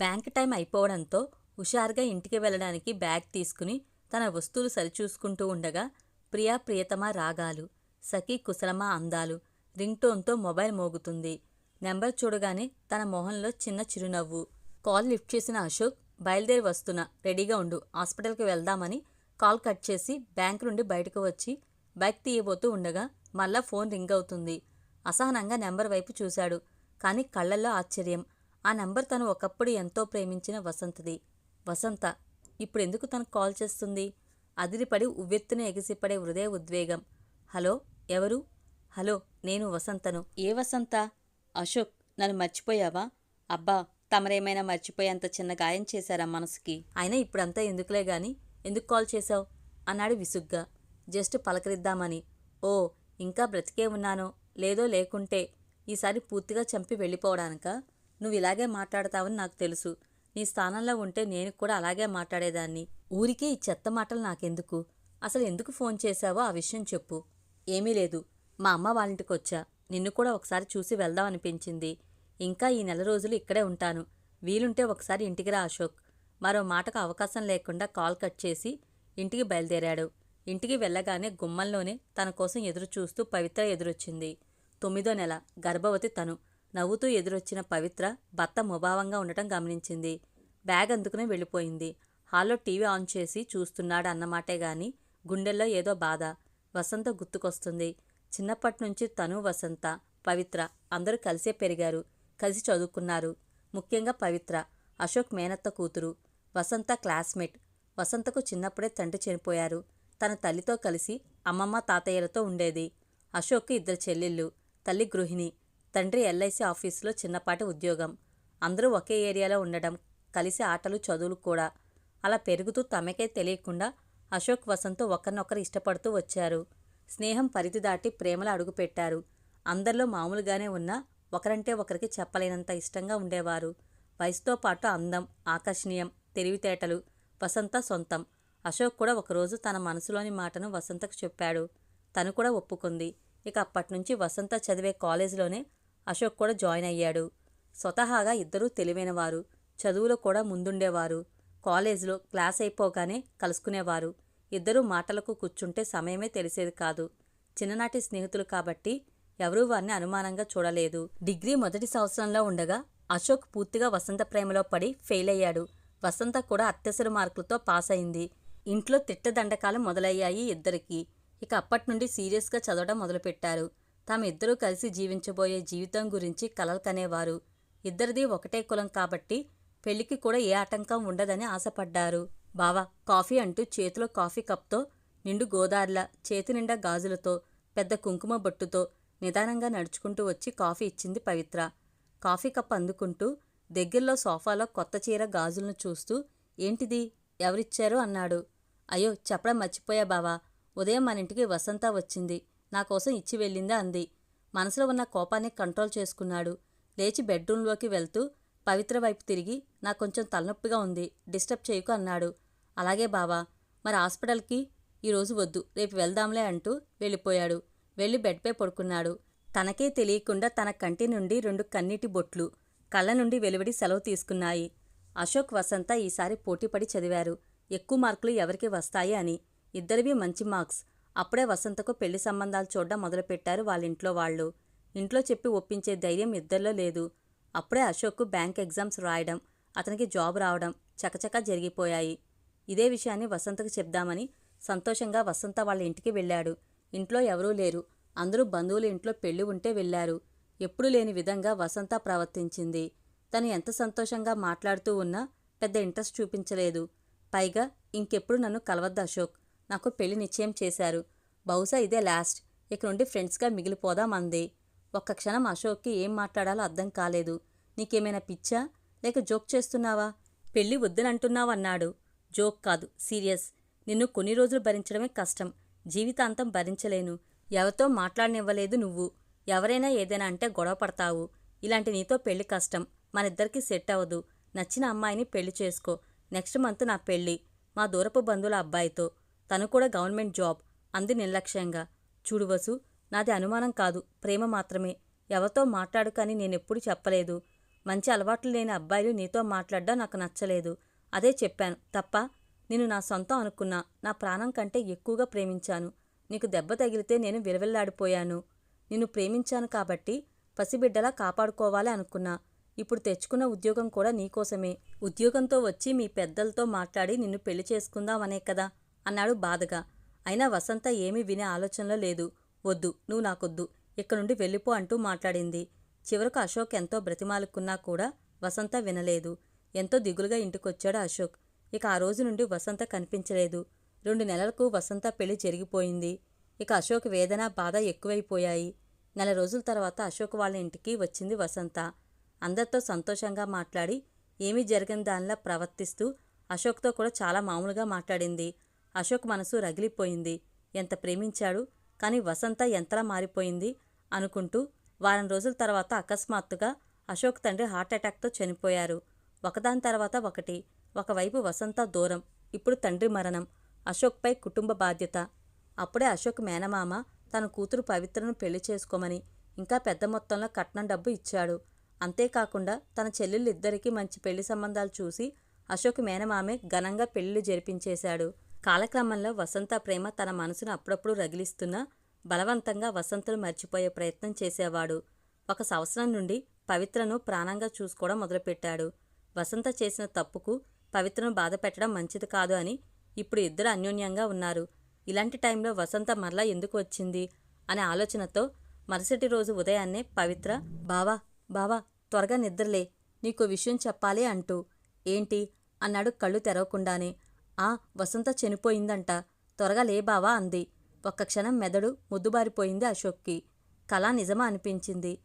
Bank time అయిపోవడంతో హుషారుగా ఇంటికి వెళ్ళడానికి బ్యాగ్ తీసుకుని తన వస్తువులు సరిచూసుకుంటూ ఉండగా ప్రియా ప్రియతమా రాగాలు సఖీ కుశలమ అందాలు రింగ్టోన్తో మొబైల్ మోగుతుంది. నెంబర్ చూడగానే తన మొహంలో చిన్న చిరునవ్వు. కాల్ లిఫ్ట్ చేసిన అశోక్ బయలుదేరి వస్తున్నా రెడీగా ఉండు హాస్పిటల్కి వెళ్దామని కాల్ కట్ చేసి బ్యాంక్ నుండి బయటకు వచ్చి బైక్ తీయబోతూ ఉండగా మళ్ళా ఫోన్ రింగ్ అవుతుంది. అసహనంగా నెంబర్ వైపు చూశాడు. కానీ కళ్ళల్లో ఆశ్చర్యం. ఆ నెంబర్ తను ఒకప్పుడు ఎంతో ప్రేమించిన వసంతది. వసంత ఇప్పుడెందుకు తనకు కాల్ చేస్తుంది? అదిరిపడి ఉవ్వెత్తున ఎగిసిపడే హృదయ ఉద్వేగం. హలో ఎవరు? హలో నేను వసంతను. ఏ వసంత? అశోక్ నన్ను మర్చిపోయావా? అబ్బా తమరేమైనా మర్చిపోయేంత చిన్న గాయం చేశారా మనసుకి? అయినా ఇప్పుడంతా ఎందుకులే గాని ఎందుకు కాల్ చేశావు? అన్నాడు విసుగ్గా. జస్ట్ పలకరిద్దామని. ఓ ఇంకా బ్రతికే ఉన్నానో లేదో లేకుంటే ఈసారి పూర్తిగా చంపి వెళ్ళిపోవడానిక? నువ్వు ఇలాగే మాట్లాడతావని నాకు తెలుసు. నీ స్థానంలో ఉంటే నేను కూడా అలాగే మాట్లాడేదాన్ని. ఊరికే ఈ చెత్త మాటలు నాకెందుకు? అసలు ఎందుకు ఫోన్ చేశావో ఆ విషయం చెప్పు. ఏమీ లేదు. మా అమ్మ వాళ్ళింటికి వచ్చా నిన్ను కూడా ఒకసారి చూసి వెళ్దాం అనిపించింది. ఇంకా ఈ నెల రోజులు ఇక్కడే ఉంటాను. వీలుంటే ఒకసారి ఇంటికి రా అశోక్. మరో మాటకు అవకాశం లేకుండా కాల్ కట్ చేసి ఇంటికి బయలుదేరాడు. ఇంటికి వెళ్ళగానే గుమ్మంలోనే తన కోసం ఎదురు చూస్తూ పవిత్ర ఎదురొచ్చింది. తొమ్మిదో నెల గర్భవతి తను. నవ్వుతూ ఎదురొచ్చిన పవిత్ర భర్త ముభావంగా ఉండటం గమనించింది. బ్యాగ్ అందుకుని వెళ్ళిపోయింది. హాల్లో టీవీ ఆన్ చేసి చూస్తున్నాడు అన్నమాటే గాని గుండెల్లో ఏదో బాధ వసంత గుర్తుకొస్తుంది. చిన్నప్పటి నుంచి తను వసంత పవిత్ర అందరూ కలిసే పెరిగారు కలిసి చదువుకున్నారు. ముఖ్యంగా పవిత్ర అశోక్ మేనత్త కూతురు వసంత క్లాస్మేట్. వసంతకు చిన్నప్పుడే తండ్రి చనిపోయారు. తన తల్లితో కలిసి అమ్మమ్మ తాతయ్యలతో ఉండేది. అశోక్కి ఇద్దరు చెల్లెళ్ళు తల్లి గృహిణి. తండ్రి ఎల్ఐసి ఆఫీసులో చిన్నపాటి ఉద్యోగం. అందరూ ఒకే ఏరియాలో ఉండడం కలిసి ఆటలు చదువులు కూడా. అలా పెరుగుతూ తమకే తెలియకుండా అశోక్ వసంత్ ఒకరినొకరు ఇష్టపడుతూ వచ్చారు. స్నేహం పరిధి దాటి ప్రేమలో అడుగుపెట్టారు అందరిలో మామూలుగానే ఉన్నా ఒకరంటే ఒకరికి చెప్పలేనంత ఇష్టంగా ఉండేవారు. వయసుతో పాటు అందం ఆకర్షణీయం తెలివితేటలు వసంత సొంతం. అశోక్ కూడా ఒకరోజు తన మనసులోని మాటను వసంతకు చెప్పాడు. తను కూడా ఒప్పుకుంది. ఇక అప్పట్నుంచి వసంత చదివే కాలేజీలోనే అశోక్ కూడా జాయిన్ అయ్యాడు. స్వతహాగా ఇద్దరూ తెలివైనవారు చదువులో కూడా ముందుండేవారు. కాలేజీలో క్లాస్ అయిపోగానే కలుసుకునేవారు. ఇద్దరూ మాటలకు కూర్చుంటే సమయమే తెలిసేది కాదు. చిన్ననాటి స్నేహితులు కాబట్టి ఎవరూ వారిని అనుమానంగా చూడలేదు. డిగ్రీ మొదటి సంవత్సరంలో ఉండగా అశోక్ పూర్తిగా వసంత ప్రేమలో పడి ఫెయిల్ అయ్యాడు. వసంత కూడా అత్యవసర మార్కులతో పాస్ అయింది. ఇంట్లో తిట్టదండకాలు మొదలయ్యాయి ఇద్దరికి. ఇక అప్పటి నుండి సీరియస్గా చదవడం మొదలుపెట్టారు. తామిద్దరూ కలిసి జీవించబోయే జీవితం గురించి కలలు కనేవారు ఇద్దరిది ఒకటే కులం కాబట్టి పెళ్ళికి కూడా ఏ ఆటంకం ఉండదని ఆశపడ్డారు. బావా కాఫీ అంటూ చేతిలో కాఫీ కప్తో నిండు గోదార్ల చేతి నిండా గాజులతో పెద్ద కుంకుమ బొట్టుతో నిదానంగా నడుచుకుంటూ వచ్చి కాఫీ ఇచ్చింది పవిత్ర. కాఫీ కప్ అందుకుంటూ దగ్గరలో సోఫాలో కొత్త చీర గాజులను చూస్తూ ఏంటిది? ఎవరిచ్చారో? అన్నాడు. అయ్యో చెప్పడం మర్చిపోయా బావా. ఉదయం మన ఇంటికి వసంత వచ్చింది. నా కోసం ఇచ్చి వెళ్ళిందా అంది. మనసులో ఉన్న కోపాన్ని కంట్రోల్ చేసుకున్నాడు. లేచి బెడ్రూంలోకి వెళ్తూ పవిత్ర వైపు తిరిగి నాకు కొంచెం తలనొప్పిగా ఉంది డిస్టర్బ్ చేయకు అన్నాడు. అలాగే బావా మరి హాస్పిటల్కి ఈరోజు వద్దు రేపు వెళ్దాంలే అంటూ వెళ్ళిపోయాడు. వెళ్ళి బెడ్పై పడుకున్నాడు. తనకే తెలియకుండా తన కంటి నుండి రెండు కన్నీటి బొట్లు కళ్ళ నుండి వెలువడి సెలవు తీసుకున్నాయి. అశోక్ వసంత ఈసారి పోటీపడి చదివారు. ఎక్కువ మార్కులు ఎవరికి వస్తాయి అని. ఇద్దరివి మంచి మార్క్స్. అప్పుడే వసంతకు పెళ్ళి సంబంధాలు చూడడం మొదలుపెట్టారు వాళ్ళ ఇంట్లో వాళ్ళు. ఇంట్లో చెప్పి ఒప్పించే ధైర్యం ఇద్దరిలో లేదు. అప్పుడే అశోక్కు బ్యాంక్ ఎగ్జామ్స్ రాయడం అతనికి జాబ్ రావడం చకచకా జరిగిపోయాయి. ఇదే విషయాన్ని వసంతకు చెప్దామని సంతోషంగా వసంత వాళ్ళ ఇంటికి వెళ్ళాడు. ఇంట్లో ఎవరూ లేరు. అందరూ బంధువుల ఇంట్లో పెళ్ళి ఉంటే వెళ్ళారు. ఎప్పుడూ లేని విధంగా వసంత ప్రవర్తించింది. తను ఎంత సంతోషంగా మాట్లాడుతూ ఉన్నా పెద్ద ఇంట్రెస్ట్ చూపించలేదు. పైగా ఇంకెప్పుడు నన్ను కలవద్దు అశోక్. నాకు పెళ్ళి నిశ్చయం చేశారు. బహుశా ఇదే లాస్ట్. ఇక నుండి ఫ్రెండ్స్గా మిగిలిపోదాం అంది ఒక్క క్షణం అశోక్కి ఏం మాట్లాడాలో అర్థం కాలేదు. నీకేమైనా పిచ్చా? లేక జోక్ చేస్తున్నావా? పెళ్ళి వద్దునంటున్నావన్నాడు. జోక్ కాదు సీరియస్. నిన్ను కొన్ని రోజులు భరించడమే కష్టం. జీవితాంతం భరించలేను. ఎవరితో మాట్లాడనివ్వలేదు నువ్వు. ఎవరైనా ఏదైనా అంటే గొడవ పడతావు. ఇలాంటి నీతో పెళ్ళి కష్టం. మనిద్దరికి సెట్ అవ్వదు. నచ్చిన అమ్మాయిని పెళ్ళి చేసుకో. నెక్స్ట్ మంత్ నా పెళ్ళి. మా దూరపు బంధువుల అబ్బాయితో. తను కూడా గవర్నమెంట్ జాబ్. అంది నిర్లక్ష్యంగా. చూడు వసు నాది అనుమానం కాదు ప్రేమ మాత్రమే. ఎవరితో మాట్లాడు కానీ నేనెప్పుడు చెప్పలేదు. మంచి అలవాట్లు లేని అబ్బాయిలు నీతో మాట్లాడడం నాకు నచ్చలేదు. అదే చెప్పాను. తప్ప నేను నా సొంతం అనుకున్నా నా ప్రాణం కంటే ఎక్కువగా ప్రేమించాను. నీకు దెబ్బ తగిలితే నేను విలవిల్లాడిపోయాను. నిన్ను ప్రేమించాను కాబట్టి పసిబిడ్డలా కాపాడుకోవాలి అనుకున్నా. ఇప్పుడు తెచ్చుకున్న ఉద్యోగం కూడా నీకోసమే. ఉద్యోగంతో వచ్చి మీ పెద్దలతో మాట్లాడి నిన్ను పెళ్ళి చేసుకుందామనే కదా. అన్నాడు బాధగా. అయినా వసంత ఏమీ వినే ఆలోచనలో లేదు. వద్దు నువ్వు నాకొద్దు. ఇక్కడ నుండి వెళ్ళిపో అంటూ మాట్లాడింది. చివరకు అశోక్ ఎంతో బ్రతిమాలుకున్నా కూడా వసంత వినలేదు. ఎంతో దిగులుగా ఇంటికొచ్చాడు అశోక్. ఇక ఆ రోజు నుండి వసంత కనిపించలేదు. రెండు నెలలకు వసంత పెళ్ళి జరిగిపోయింది. ఇక అశోక్ వేదన బాధ ఎక్కువైపోయాయి. నెల రోజుల తర్వాత అశోక్ వాళ్ళ ఇంటికి వచ్చింది వసంత. అందరితో సంతోషంగా మాట్లాడి ఏమీ జరిగిన దానిలా ప్రవర్తిస్తూ అశోక్తో కూడా చాలా మామూలుగా మాట్లాడింది. అశోక్ మనసు రగిలిపోయింది. ఎంత ప్రేమించాడు? కానీ వసంత ఎంతలా మారిపోయింది? అనుకుంటూ వారం రోజుల తర్వాత అకస్మాత్తుగా అశోక్ తండ్రి హార్ట్అటాక్తో చనిపోయారు. ఒకదాని తర్వాత ఒకటి. ఒకవైపు వసంత దూరం. ఇప్పుడు తండ్రి మరణం. అశోక్పై కుటుంబ బాధ్యత. అప్పుడే అశోక్ మేనమామ తన కూతురు పవిత్రను పెళ్ళి చేసుకోమని ఇంకా పెద్ద మొత్తంలో కట్నం డబ్బు ఇచ్చాడు. అంతేకాకుండా తన చెల్లెళ్ళిద్దరికీ మంచి పెళ్ళి సంబంధాలు చూసి అశోక్ మేనమామే ఘనంగా పెళ్ళిళ్ళు జరిపించేశాడు. కాలక్రమంలో వసంత ప్రేమ తన మనసును అప్పుడప్పుడు రగిలిస్తున్నా బలవంతంగా వసంతను మర్చిపోయే ప్రయత్నం చేసేవాడు. ఒక సంవత్సరం నుండి పవిత్రను ప్రాణంగా చూసుకోవడం మొదలుపెట్టాడు. వసంత చేసిన తప్పుకు పవిత్రను బాధ పెట్టడం మంచిది కాదు అని ఇప్పుడు ఇద్దరు అన్యోన్యంగా ఉన్నారు. ఇలాంటి టైంలో వసంత మరలా ఎందుకు వచ్చింది అనే ఆలోచనతో మరుసటి రోజు ఉదయాన్నే పవిత్ర బావా బావా త్వరగా నిద్రలే నీకు విషయం చెప్పాలి అంటూ ఏంటి? అన్నాడు కళ్ళు తెరవకుండానే. ఆ వసంత చనిపోయిందంట. త్వరగా లే బావా అంది. ఒక్క క్షణం మెదడు ముద్దుబారిపోయింది అశోక్కి. కళ నిజమా అనిపించింది.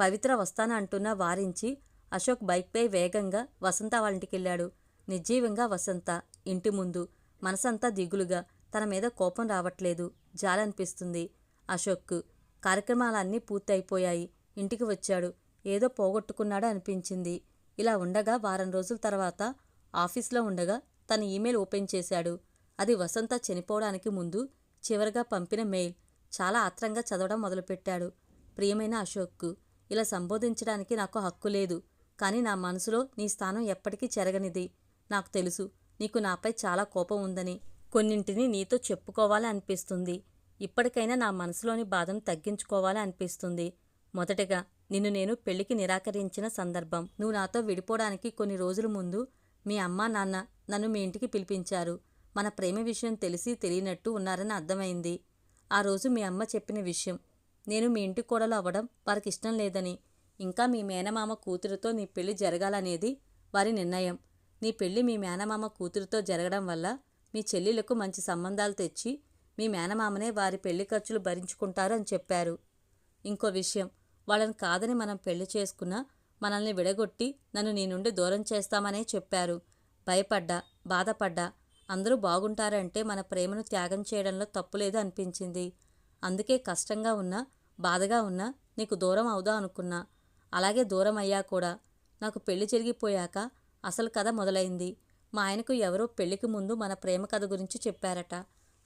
పవిత్ర వస్తాన అంటున్నా వారించి అశోక్ బైక్పై వేగంగా వసంత వాళ్ళింటికెళ్ళాడు. నిర్జీవంగా వసంత ఇంటి ముందు. మనసంతా దిగులుగా. తన మీద కోపం రావట్లేదు. జాలనిపిస్తుంది అశోక్ కార్యక్రమాలన్నీ పూర్తయిపోయాయి. ఇంటికి వచ్చాడు. ఏదో పోగొట్టుకున్నాడు అనిపించింది. ఇలా ఉండగా వారం రోజుల తర్వాత ఆఫీస్లో ఉండగా తన ఈమెయిల్ ఓపెన్ చేశాడు. అది వసంత చనిపోవడానికి ముందు చివరగా పంపిన మెయిల్. చాలా ఆత్రంగా చదవడం మొదలుపెట్టాడు. ప్రియమైన అశోక్కు ఇలా సంబోధించడానికి నాకు హక్కు లేదు. కానీ నా మనసులో నీ స్థానం ఎప్పటికీ చెరగనిది. నాకు తెలుసు నీకు నాపై చాలా కోపం ఉందని. కొన్నింటిని నీతో చెప్పుకోవాలి అనిపిస్తుంది. ఇప్పటికైనా నా మనసులోని బాధను తగ్గించుకోవాలి అనిపిస్తుంది. మొదటగా నిన్ను నేను పెళ్ళికి నిరాకరించిన సందర్భం. నువ్వు నాతో విడిపోవడానికి కొన్ని రోజుల ముందు మీ అమ్మా నాన్న నన్ను మీ ఇంటికి పిలిపించారు. మన ప్రేమ విషయం తెలిసి తెలియనట్టు ఉన్నారని అర్థమైంది. ఆ రోజు మీ అమ్మ చెప్పిన విషయం. నేను మీ ఇంటి కోడలు అవ్వడం వారికి ఇష్టం లేదని ఇంకా మీ మేనమామ కూతురుతో నీ పెళ్ళి జరగాలనేది వారి నిర్ణయం. నీ పెళ్ళి మీ మేనమామ కూతురుతో జరగడం వల్ల మీ చెల్లెలకు మంచి సంబంధాలు తెచ్చి మీ మేనమామనే వారి పెళ్ళి ఖర్చులు భరించుకుంటారు అని చెప్పారు. ఇంకో విషయం. వాళ్ళని కాదని మనం పెళ్ళి చేసుకున్నా మనల్ని విడగొట్టి నన్ను నీ నుండి దూరం చేస్తామనే చెప్పారు. భయపడ్డా బాధపడ్డా అందరూ బాగుంటారంటే మన ప్రేమను త్యాగం చేయడంలో తప్పులేదు అనిపించింది. అందుకే కష్టంగా ఉన్నా బాధగా ఉన్నా నీకు దూరం అవుదా అనుకున్నా. అలాగే దూరం అయ్యా కూడా. నాకు పెళ్ళి జరిగిపోయాక అసలు కథ మొదలైంది. మా ఆయనకు ఎవరో పెళ్ళికి ముందు మన ప్రేమ కథ గురించి చెప్పారట.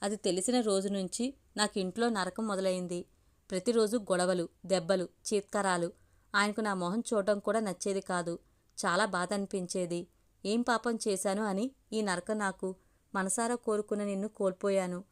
అది తెలిసిన రోజు నుంచి నాకు ఇంట్లో నరకం మొదలైంది. ప్రతిరోజు గొడవలు దెబ్బలు చీత్కారాలు. ఆయనకు నా మొహం చూడడం కూడా నచ్చేది కాదు. చాలా బాధ అనిపించేది ఏం పాపం చేశాను అని ఈ నరకం నాకు మనసారా కోరుకున్న నిన్ను కోల్పోయాను.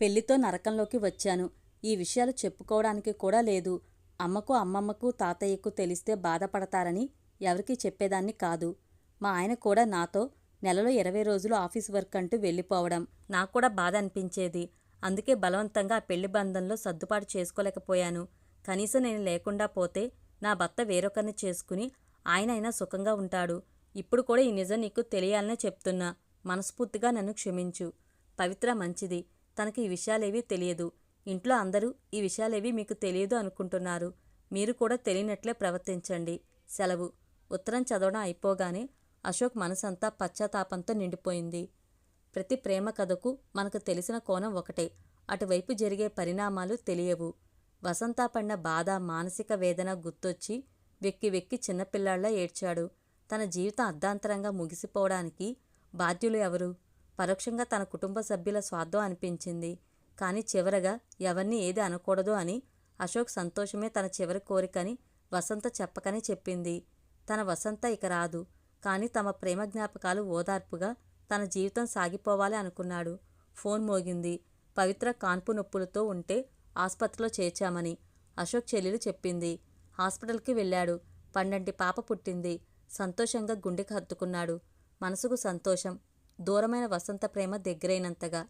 పెళ్ళితో నరకంలోకి వచ్చాను. ఈ విషయాలు చెప్పుకోవడానికి కూడా లేదు. అమ్మకు అమ్మమ్మకు తాతయ్యకు తెలిస్తే బాధపడతారని ఎవరికీ చెప్పేదాన్ని కాదు. మా ఆయన కూడా నాతో నెలలో ఇరవై రోజులు ఆఫీస్ వర్క్ అంటూ వెళ్ళిపోవడం నాకు కూడా బాధ అనిపించేది. అందుకే బలవంతంగా ఆ పెళ్ళి బంధంలో సర్దుబాటు చేసుకోలేకపోయాను. కనీసం నేను లేకుండా పోతే నా భర్త వేరొకరిని చేసుకుని ఆయన అయినా సుఖంగా ఉంటాడు. ఇప్పుడు కూడా ఈ నిజం నీకు తెలియాలనే చెప్తున్నా. మనస్ఫూర్తిగా నన్ను క్షమించు. పవిత్ర మంచిది. తనకి ఈ విషయాలేవీ తెలియదు. ఇంట్లో అందరూ ఈ విషయాలేవీ మీకు తెలియదు అనుకుంటున్నారు. మీరు కూడా తెలియనట్లే ప్రవర్తించండి. సెలవు. ఉత్తరం చదవడం అయిపోగానే అశోక్ మనసంతా పశ్చాత్తాపంతో నిండిపోయింది. ప్రతి ప్రేమ కథకు మనకు తెలిసిన కోణం ఒకటే. అటువైపు జరిగే పరిణామాలు తెలియవు. వసంత పడిన బాధ మానసిక వేదన గుర్తొచ్చి వెక్కి వెక్కి చిన్నపిల్లాళ్ళ ఏడ్చాడు. తన జీవితం అర్ధాంతరంగా ముగిసిపోవడానికి బాధ్యులు ఎవరు? పరోక్షంగా తన కుటుంబ సభ్యుల స్వార్థం అనిపించింది. కానీ చివరగా ఎవరిని ఏది అనకూడదు అని అశోక్ సంతోషమే తన చివరి కోరికని వసంత చెప్పకని చెప్పింది. తన వసంత ఇక రాదు. కానీ తమ ప్రేమ జ్ఞాపకాలు ఓదార్పుగా తన జీవితం సాగిపోవాలి అనుకున్నాడు. ఫోన్ మోగింది. పవిత్ర కాన్పు నొప్పులతో ఉంటే ఆసుపత్రిలో చేర్చామని అశోక్ చెల్లెలు చెప్పింది. హాస్పిటల్కి వెళ్ళాడు. పండంటి పాప పుట్టింది. సంతోషంగా గుండెకి హత్తుకున్నాడు మనసుకు సంతోషం. దూరమైన వసంత ప్రేమ దగ్గరైనంతగా.